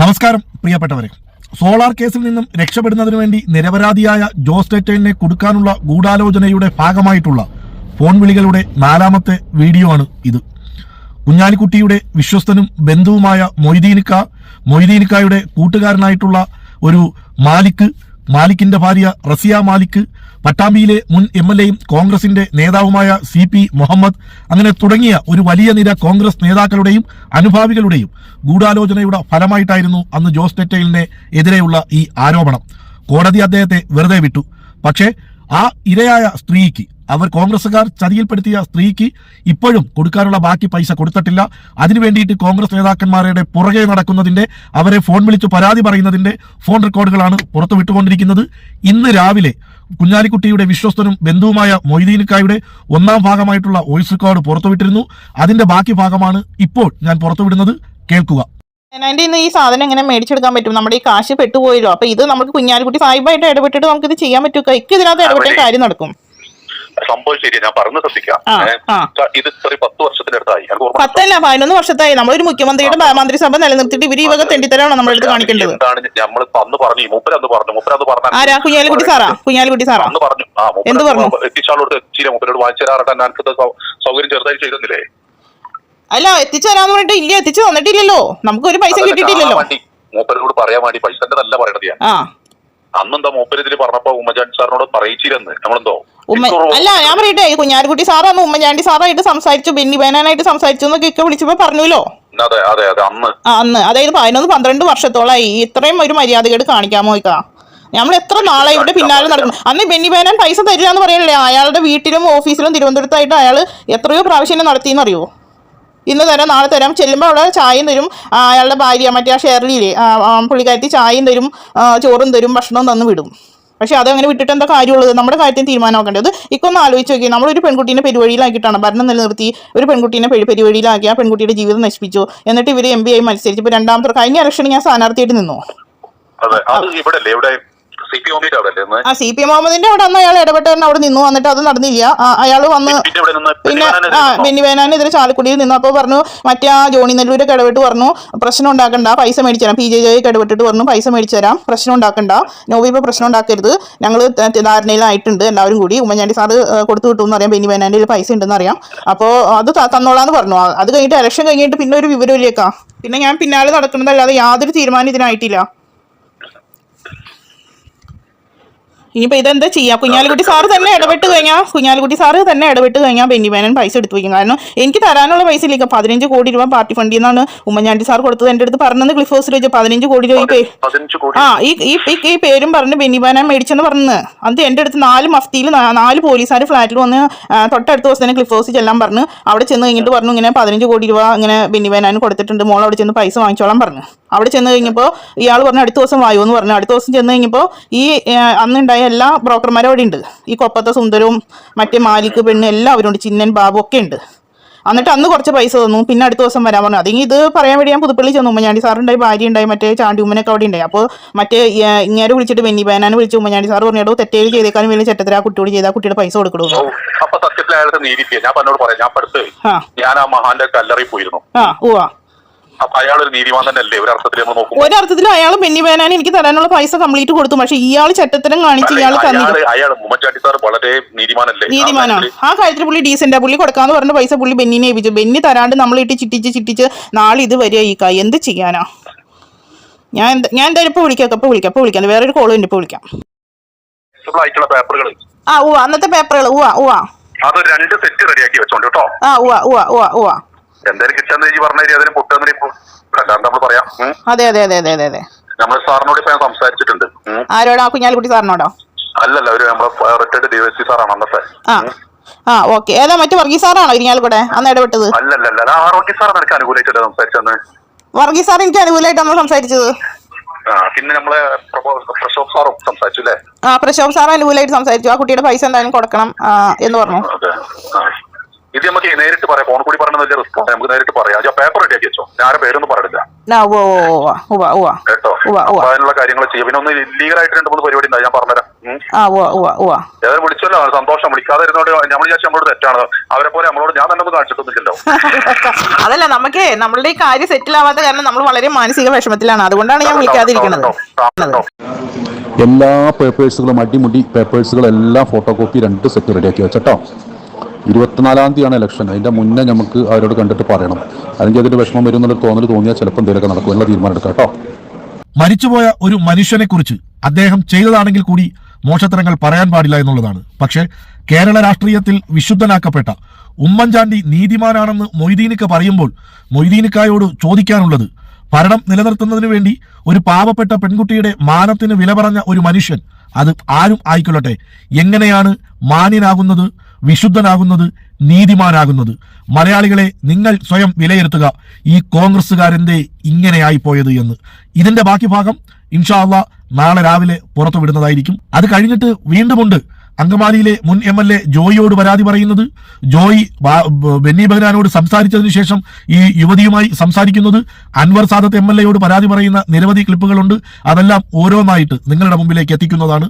നമസ്കാരം പ്രിയപ്പെട്ടവരെ. സോളാർ കേസിൽ നിന്നും രക്ഷപ്പെടുന്നതിനു വേണ്ടി നിരപരാധിയായ ജോസ് ടെറ്റൈനെ കൊടുക്കാനുള്ള ഗൂഢാലോചനയുടെ ഭാഗമായിട്ടുള്ള ഫോൺ വിളികളുടെ നാലാമത്തെ വീഡിയോ ആണ് ഇത്. കുഞ്ഞാലിക്കുട്ടിയുടെ വിശ്വസ്തനും ബന്ധുവുമായ മൊയ്തീനിക്ക മൊയ്തീനിക്കായുടെ കൂട്ടുകാരനായിട്ടുള്ള ഒരു മാലിക് മാലിക്കിന്റെ ഭാര്യ റസിയ മാലിക് പട്ടാമ്പിയിലെ മുൻ എം എൽ എയും കോൺഗ്രസിന്റെ നേതാവുമായ സി പി മുഹമ്മദ് അങ്ങനെ തുടങ്ങിയ ഒരു വലിയ നിര കോൺഗ്രസ് നേതാക്കളുടെയും അനുഭാവികളുടെയും ഗൂഢാലോചനയുടെ ഫലമായിട്ടായിരുന്നു അന്ന് ജോസ് ടെറ്റയിലിനെ എതിരെയുള്ള ഈ ആരോപണം. കോടതി അദ്ദേഹത്തെ വെറുതെ വിട്ടു. പക്ഷേ ആ ഇരയായ സ്ത്രീക്ക് അവർ കോൺഗ്രസുകാർ ചതിയിൽപ്പെടുത്തിയ സ്ത്രീക്ക് ഇപ്പോഴും കൊടുക്കാനുള്ള ബാക്കി പൈസ കൊടുത്തിട്ടില്ല. അതിനു വേണ്ടിയിട്ട് കോൺഗ്രസ് നേതാക്കന്മാരുടെ പുറകെ നടക്കുന്നതിന്റെ അവരെ ഫോൺ വിളിച്ച് പരാതി പറയുന്നതിന്റെ ഫോൺ റെക്കോർഡുകളാണ് പുറത്തുവിട്ടുകൊണ്ടിരിക്കുന്നത് ഇന്ന് രാവിലെ കുഞ്ഞാലിക്കുട്ടിയുടെ വിശ്വസ്തനും ബന്ധുവുമായ മൊയ്തീനിക്കായുടെ ഒന്നാം ഭാഗമായിട്ടുള്ള വോയിസ് റെക്കോർഡ് പുറത്തുവിട്ടിരുന്നു അതിന്റെ ബാക്കി ഭാഗമാണ് ഇപ്പോൾ ഞാൻ പുറത്തുവിടുന്നത് കേൾക്കുക. അതിന്റെ ഇന്ന് ഈ സാധനം എങ്ങനെ മേടിച്ചെടുക്കാൻ പറ്റും? നമ്മുടെ ഈ കാശ് പെട്ടുപോയല്ലോ. അപ്പൊ ഇത് നമുക്ക് കുഞ്ഞാലിക്കുട്ടി സാഹിബായിട്ട് ഇടപെട്ടിട്ട് നമുക്ക് ഇത് ചെയ്യാൻ പറ്റും എനിക്ക് ഇതിനകത്ത് ഇടപെട്ട കാര്യം നടക്കും. സംഭവം ശരി ഞാൻ പറഞ്ഞു ശ്രദ്ധിക്കാം. ഇത് ഇത്ര പത്ത് വർഷത്തിനടുത്തായി. പത്തല്ല പതിനൊന്ന് വർഷത്തായി. നമ്മളൊരു മുഖ്യമന്ത്രിയുടെ മന്ത്രിസഭ നിലനിർത്തിയിട്ട് ഇവർ ഈ വക തെണ്ടിത്തരാണോ നമ്മളെ കാണിക്കേണ്ടത്? നമ്മൾ അന്ന് പറഞ്ഞു മൂപ്പരന്ന് പറഞ്ഞു മൂപ്പരന്ന് അന്ന് പറഞ്ഞു ആരാ? കുഞ്ഞാലിക്കുട്ടി സാറാ? കുഞ്ഞാലിക്കുട്ടി സാറാ? അന്ന് പറഞ്ഞു. എന്ത് പറഞ്ഞു? എത്തിച്ചാളോട് എത്തിച്ചില്ല മൂപ്പരോട് വാങ്ങിച്ചു ഞാൻ എനിക്ക് സൗകര്യം ചെറുതായി ചെയ്തെന്നില്ലേ അല്ല എത്തിച്ചു തരാന്ന് പറഞ്ഞിട്ട് ഇല്ല എത്തിച്ചു തന്നിട്ടില്ലല്ലോ. നമുക്ക് ഒരു പൈസ കിട്ടിയിട്ടില്ലല്ലോ. മൂപ്പരോട് പറയാൻ വേണ്ടി പൈസന്റെ നല്ല പറയണത് ഞാൻ. അന്നെന്താ മൂപ്പര് ഇതിൽ പറഞ്ഞപ്പോ ഉമ്മൻചാണ്ടി സാറിനോട് പറയിച്ചിരുന്ന് നമ്മളെന്തോ? ഉമ്മ അല്ല ഞാൻ പറയട്ടെ കുഞ്ഞാലിക്കുട്ടി സാറാന്ന് ഉമ്മൻചാണ്ടി സാറായിട്ട് സംസാരിച്ചു ബെന്നി ബേനാനായിട്ട് സംസാരിച്ചു എന്നൊക്കെ വിളിച്ചപ്പോ പറഞ്ഞല്ലോ അതെ അതെ അതെ അന്ന്. അന്ന്. അതായത് പതിനൊന്ന് പന്ത്രണ്ട് വർഷത്തോളായി. ഇത്രയും ഒരു മര്യാദകേട് കാണിക്കാമോ ഇക്കാ? നമ്മൾ എത്ര നാളെ ഇവിടെ പിന്നാലെ നടക്കുന്നു. അന്ന് ബെന്നി ബേനാൻ പൈസ തരില്ല എന്ന് പറയണല്ലേ? അയാളുടെ വീട്ടിലും ഓഫീസിലും തിരുവനന്തപുരത്തായിട്ട് അയാൾ എത്രയോ പ്രാവശ്യം നടത്തിയെന്ന് അറിയോ? ഇന്ന് തരാം നാളെ തരാം. ചെല്ലുമ്പോൾ അവിടെ ചായയും തരും. അയാളുടെ ഭാര്യ മറ്റേ ആ ഷെയർലിയിലെ പുള്ളിക്കാരത്തി ചായയും തരും. ചോറും തരും ഭക്ഷണവും തന്നു വിടും. പക്ഷെ അതങ്ങനെ വിട്ടിട്ട് എന്താ കാര്യമുള്ളത്? നമ്മുടെ കാര്യത്തിന് തീരുമാനമാക്കേണ്ടത് ഇക്കൊന്ന് ആലോചിച്ച് നോക്കി നമ്മളൊരു പെൺകുട്ടീനെ പെരുവഴിയിലാക്കിയിട്ടാണ് ഭരണം നിലനിർത്തി. ഒരു പെൺകുട്ടീനെ പെരു പെരുവഴിയിലാക്കി ആ പെൺകുട്ടിയുടെ ജീവിതം നശിപ്പിച്ചു. എന്നിട്ട് ഇവർ എം പി ആയി മത്സരിച്ചു ഇപ്പൊ രണ്ടാമത്തെ കഴിഞ്ഞ ഇലക്ഷന് ഞാൻ സ്ഥാനാർത്ഥിയായിട്ട് നിന്നു. അതെ. ഇവിടെ സി പി ഓമിന്റെ അവിടെ അല്ലേ ആ സി പി മുഹമ്മദിന്റെ അവിടെ അന്ന് അയാൾ ഇടപെട്ടവൻ അവിടെ നിന്നു വന്നിട്ട് അത് നടന്നില്ല. അയാൾ വന്ന് പിന്നെ ആ? ബെന്നി വേനാനെതിരെ ചാലക്കുടിയിൽ നിന്നു. അപ്പോൾ പറഞ്ഞു മറ്റേ ആ ജോണി നെല്ലൂരൊക്കെ ഇടപെട്ട് പറഞ്ഞു പ്രശ്നം ഉണ്ടാക്കണ്ട പൈസ മേടിച്ചു തരാം. പി ജെ ജോയ്ക്ക് ഇടപെട്ടിട്ട് പറഞ്ഞു പൈസ മേടിച്ചു തരാം പ്രശ്നം ഉണ്ടാക്കണ്ട. നോബി ഇപ്പോൾ പ്രശ്നം ഉണ്ടാക്കരുത്. ഞങ്ങൾ ധാരണയിലായിട്ടുണ്ട് എല്ലാവരും കൂടി. ഉമ്മൻചാണ്ടി സാറ് കൊടുത്തു വിട്ടു എന്നറിയാം ബെന്നി വേനാന്റെ പൈസ ഉണ്ടെന്ന് അറിയാം. അപ്പോൾ അത് തന്നോളാന്ന് പറഞ്ഞു. അത് കഴിഞ്ഞിട്ട് ഇലക്ഷൻ കഴിഞ്ഞിട്ട് പിന്നെ ഒരു വിവരമില്ലേക്കാ പിന്നെ ഞാൻ പിന്നാലെ നടക്കുന്നതല്ലാതെ യാതൊരു തീരുമാനം ഇതിനായിട്ടില്ല. ഇനിയിപ്പോ ഇതെന്താ ചെയ്യാ? കുഞ്ഞാലിക്കുട്ടി സാറ് തന്നെ ഇടപെട്ട് കഴിഞ്ഞാൽ കുഞ്ഞാലിക്കുട്ടി സാറ് തന്നെ ഇടപെട്ട് കഴിഞ്ഞാൽ ബെന്നി മേനൻ പൈസ എടുത്തു വയ്ക്കും. കാരണം എനിക്ക് തരാനുള്ള പൈസ ഇല്ല. പതിനഞ്ച് കോടി രൂപ പാർട്ടി ഫണ്ടിൽ നിന്നാണ് ഉമ്മൻചാണ്ടി സാർ കൊടുത്തത്. എന്റെ അടുത്ത് പറഞ്ഞത് ക്ലിഫ് ഹൗസിൽ വെച്ച് പതിനഞ്ച് കോടി രൂപ ആ ഈ ഈ പേരും പറഞ്ഞ് ബെന്നി മേനൻ മേടിച്ചെന്ന് പറഞ്ഞ്. അത് എന്റെ അടുത്ത് നാല് മഫ്തിയിൽ നാല് പോലീസുകാർ ഫ്ലാറ്റിൽ വന്ന് തൊട്ടടുത്ത ദിവസം തന്നെ ക്ലിഫ് ഹൗസിൽ ചെല്ലാൻ പറഞ്ഞു. അവിടെ ചെന്ന് കഴിഞ്ഞിട്ട് പറഞ്ഞു ഇങ്ങനെ പതിനഞ്ച് കോടി രൂപ ഇങ്ങനെ ബെന്നി ബേനാന് കൊടുത്തിട്ടുണ്ട്. മോൾ അവിടെ ചെന്ന് പൈസ വാങ്ങിച്ചോളാൻ പറഞ്ഞു. അവിടെ ചെന്ന് കഴിഞ്ഞപ്പോൾ ഇയാൾ പറഞ്ഞു അടുത്ത ദിവസം വായു എന്ന് പറഞ്ഞു. അടുത്ത ദിവസം ചെന്ന് കഴിഞ്ഞപ്പോൾ ഈ അന്നുണ്ടായ എല്ലാ ബ്രോക്കർമാരും അവിടെ ഉണ്ട്. ഈ കൊപ്പത്തെ സുന്ദരവും മറ്റേ മാലിക്ക് പെണ്ണ് എല്ലാവരും ഉണ്ട്. ചിന്നൻ ബാബു ഒക്കെ ഉണ്ട്. എന്നിട്ട് അന്ന് കുറച്ച് പൈസ തന്നു. പിന്നെ അടുത്ത ദിവസം വരാൻ പറഞ്ഞു. അതെങ്കിൽ ഇത് പറയാൻ വേണ്ടി ഞാൻ പുതുപ്പള്ളി ചെന്നു. ഉമ്മഞ്ഞാണ്ടി സാറുണ്ടായി ഭാര്യ ഉണ്ടായി മറ്റേ ചാണ്ടി ഉമ്മനൊക്കെ അവിടെ ഉണ്ടായി. അപ്പോൾ മറ്റേ ഇങ്ങനെ വിളിച്ചിട്ട് ബെന്നി ബേനാനെ വിളിച്ച്. ഉമ്മഞ്ഞാണ്ടി സാർ പറഞ്ഞിടോ തെറ്റേ ചെയ്തേക്കാനും വലിയ ചെറ്റത്തിൽ ആ കുട്ടിയോട് ചെയ്താൽ കുട്ടിയുടെ പൈസ കൊടുക്കണോ അപ്പൊ സത്യത്തിൽ അയാളുടെ നീതിക്ക് ഞാൻ പറഞ്ഞോട് പറയാം. ഞാൻ പഠിത്ത് ഞാൻ ആ മഹാന്റെ കല്ലറി പോയിരുന്നു. ആ ഉവാ അപ്പൊ ഒരു നീതിമാൻ തന്നെ അല്ലേ ഒരു അർത്ഥത്തിൽ നമ്മൾ ഒരു ഒരർത്ഥത്തിൽ അയാൾ ബെന്നി ബേനാൻ എനിക്ക് തരാനുള്ള പൈസ കംപ്ലീറ്റ് കൊടുത്തു. പക്ഷെ ഇയാൾ ചട്ടത്തരം കാണിച്ച് ഇയാൾ തന്നില്ല. അയാൾ ഉമ്മൻചാണ്ടി സാർ വളരെ നീതിമാനല്ലേ? നീതിമാനാണ് ആ കാര്യത്തിൽ പുള്ളി ഡീസെന്റാ പുള്ളി കൊടുക്കാന്ന് പറഞ്ഞ പൈസ പുള്ളി ബെന്നിനെ ഏൽപ്പിച്ചു. ബെന്നി തരാണ്ട് നമ്മൾ ഇട്ട് ചിട്ടിച്ച് ചിട്ടിച്ച് നാളെ ഇത് വരിക ഈ കൈ എന്ത് ചെയ്യാനാ? ഞാൻ എന്താ ഞാൻ എന്തായാലും ഇപ്പൊ വിളിക്കാം ഇപ്പൊ വിളിക്കാം. ഇപ്പൊ വിളിക്കാം. വേറൊരു കോൾ ഉണ്ട്. ഇപ്പൊ വിളിക്കാം. പേപ്പറുകൾ ആ ഉവ്വ. അന്നത്തെ പേപ്പറുകൾ ഉവ്വ ഉവ്വ. അത് രണ്ട് സെറ്റ് റെഡിയാക്കി വെച്ചോണ്ട് കേട്ടോ. ആ ഉവ്വ ഉവ്വ ഉവ്വ ഉവ്വ. എന്തായാലും കിട്ടാന്ന് ചേച്ചി പറഞ്ഞു അതിന് പൊട്ടുന്നതിന് ഇപ്പൊ നമ്മൾ പറയാം. അതെ അതെ അതെ അതെ അതെ അതെ. നമ്മൾ സാറിനോട് ഇപ്പൊ ഞാൻ സംസാരിച്ചിട്ടുണ്ട്. ഉം. ആരോടാ കുഞ്ഞാലിക്കുട്ടി സാറിനോടോ? അല്ലല്ല ഒരു നമ്മളെ റിട്ടയർഡ് ഡിവൈസി സാറാണ് അന്നത്തെ. ആ ആ ഓക്കെ. ഏതാ മറ്റു വർഗീസ് സാറാണോ ഇരിങ്ങാലിക്കൂടെ അന്ന് ഇടപെട്ടത്. അല്ലല്ല ആ ആരോഗ്യ സാറാണ് എനിക്ക് അനുകൂലിച്ചിട്ട് സംസാരിച്ചെന്ന് വർഗീസ് സാർ എനിക്ക് അനുകൂലമായിട്ട് നമ്മൾ സംസാരിച്ചത്. ആ പിന്നെ നമ്മളെ പ്രശോഭ് സാറും സംസാരിച്ചു അല്ലേ? ആ പ്രശോഭ് സാർ അനുകൂലമായിട്ട് സംസാരിച്ചു. ആ കുട്ടിയുടെ പൈസ എന്തായാലും കൊടുക്കണം ആ, എന്ന് പറഞ്ഞു. അതെ. ആ. ഇത് നമുക്ക് നേരിട്ട് പറയാം. ഫോൺ കൂടി പറയുന്ന വലിയ റിസ്ക് നമുക്ക് നേരിട്ട് പറയാം. ആ പേപ്പർ റെഡിയാക്കി വെച്ചോ? ഞാൻ പേരൊന്നും ഉവ്വ കേട്ടോ? അതിനുള്ള കാര്യങ്ങൾ ചെയ്യും. പിന്നെ ഒന്ന് ലീഗൽ ആയിട്ട് രണ്ട് മൂന്ന് പരിപാടി ഉണ്ടായി. ഞാൻ പറഞ്ഞുതരാം. ഏതായാലും വിളിച്ചല്ലോ. സന്തോഷം. വിളിക്കാതെ ഇരുന്നോട് നമ്മൾ വിചാരിച്ചു നമ്മളോട് തെറ്റാണ്. അവരെ പോലെ നമ്മളോട് ഞാൻ തന്നെ ഒന്ന് കാണിച്ചിട്ടൊന്നുമില്ലല്ലോ. അതല്ല നമുക്ക് നമ്മളുടെ ഈ കാര്യം സെറ്റിൽ ആവാത്ത കാരണം നമ്മൾ വളരെ മാനസിക വിഷമത്തിലാണ്. അതുകൊണ്ടാണ് ഞാൻ വിളിക്കാതിരിക്കുന്നത്. എല്ലാ പേപ്പേഴ്സുകളും അടിമുടി പേപ്പേഴ്സുകളെല്ലാം ഫോട്ടോ കോപ്പി രണ്ട് സെറ്റ് റെഡിയാക്കി വെച്ചട്ടോ ഇരുപത്തിനാലാം തീയതിയാണ് ഇലക്ഷൻ അതിന്റെ മുന്നേ നമുക്ക് അവരോട് കണ്ടിട്ട് പറയണം. അല്ലെങ്കിൽ അതിന്റെ വിഷമം വരും എന്നുള്ള തോന്നൽ തോന്നിയാൽ ചിലപ്പോൾ എന്തെങ്കിലുമൊക്കെ നടക്കും. എന്നുള്ള തീരുമാനം കേട്ടോ. മരിച്ചുപോയ ഒരു മനുഷ്യനെ കുറിച്ച് അദ്ദേഹം ചെയ്തതാണെങ്കിൽ കൂടി മോശത്തരങ്ങൾ പറയാൻ പാടില്ല എന്നുള്ളതാണ്. പക്ഷേ കേരള രാഷ്ട്രീയത്തിൽ വിശുദ്ധനാക്കപ്പെട്ട ഉമ്മൻചാണ്ടി നീതിമാനാണെന്ന് മൊയ്തീനിക്ക പറയുമ്പോൾ മൊയ്തീനിക്കായോട് ചോദിക്കാനുള്ളത് ഭരണം നിലനിർത്തുന്നതിന് വേണ്ടി ഒരു പാവപ്പെട്ട പെൺകുട്ടിയുടെ മാനത്തിന് വില പറഞ്ഞ ഒരു മനുഷ്യൻ അത് ആരും ആയിക്കൊള്ളട്ടെ? എങ്ങനെയാണ് മാന്യനാകുന്നത്? വിശുദ്ധനാകുന്നത് നീതിമാനാകുന്നത്. മലയാളികളെ നിങ്ങൾ സ്വയം വിലയിരുത്തുക. ഈ കോൺഗ്രസ്സുകാരെന്തേ ഇങ്ങനെയായി പോയത് എന്ന്. ഇതിന്റെ ബാക്കി ഭാഗം ഇൻഷാല്ല നാളെ രാവിലെ പുറത്തു വിടുന്നതായിരിക്കും. അത് കഴിഞ്ഞിട്ട് വീണ്ടുമുണ്ട് അങ്കമാലിയിലെ മുൻ എം എൽ എ ജോയിയോട് പരാതി പറയുന്നത്. ജോയി ബെന്നി ബഹനാനോട് സംസാരിച്ചതിനു ശേഷം ഈ യുവതിയുമായി സംസാരിക്കുന്നത്. അൻവർ സാദത്ത് എം എൽ എയോട് പരാതി പറയുന്ന നിരവധി ക്ലിപ്പുകളുണ്ട്. അതെല്ലാം ഓരോന്നായിട്ട് നിങ്ങളുടെ മുമ്പിലേക്ക് എത്തിക്കുന്നതാണ്.